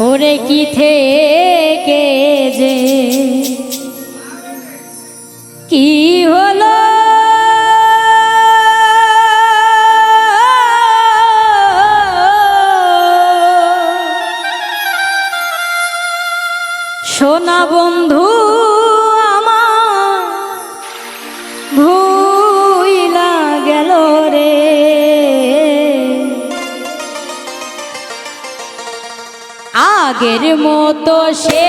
ওরে কি থেকে যে? কি হলো? সোনা বন্ধু আগের মতো সে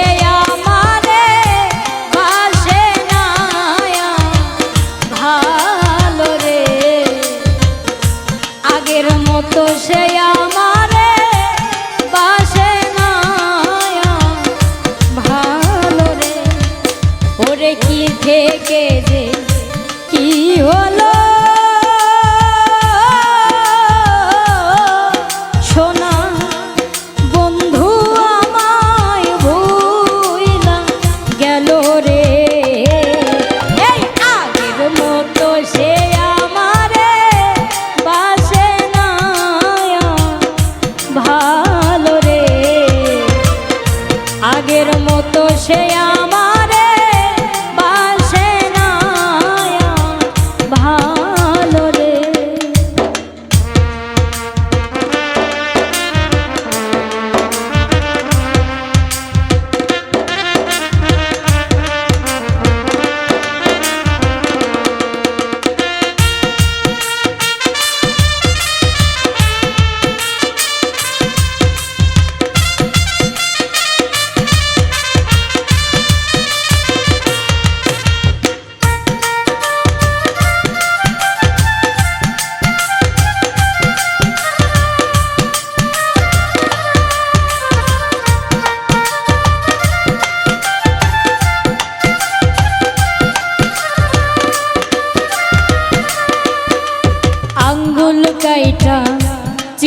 ভালো রে। আগের মতো সে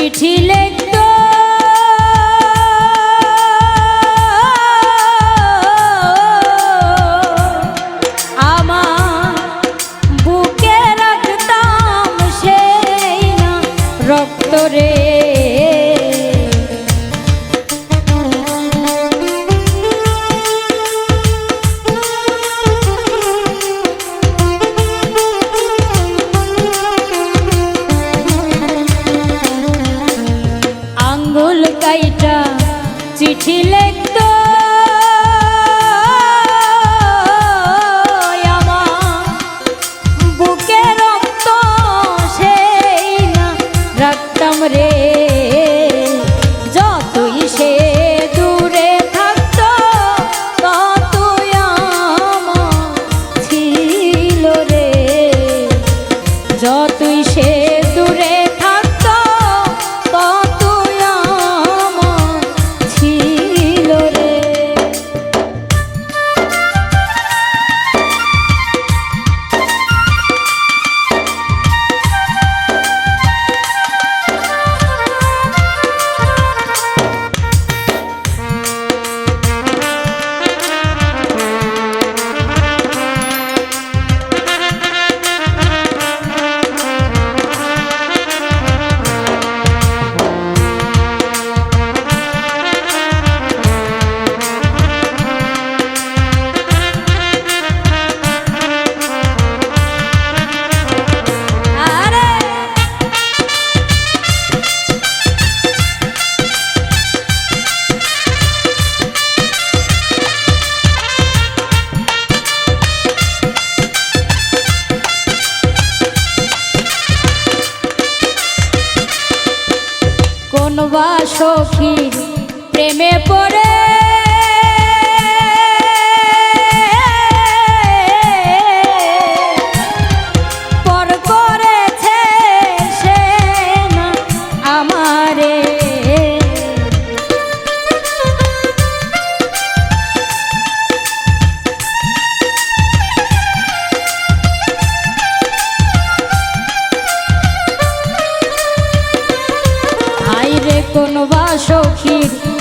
চিঠি লিখত। আমার বুকে রাখতাম সেই না রক্ত রে। চিঠি লিখত। বুকে রক্ত সেই না রাখতাম রে। শুনবা সখী প্রেমে পড়ে পাখির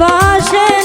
বসে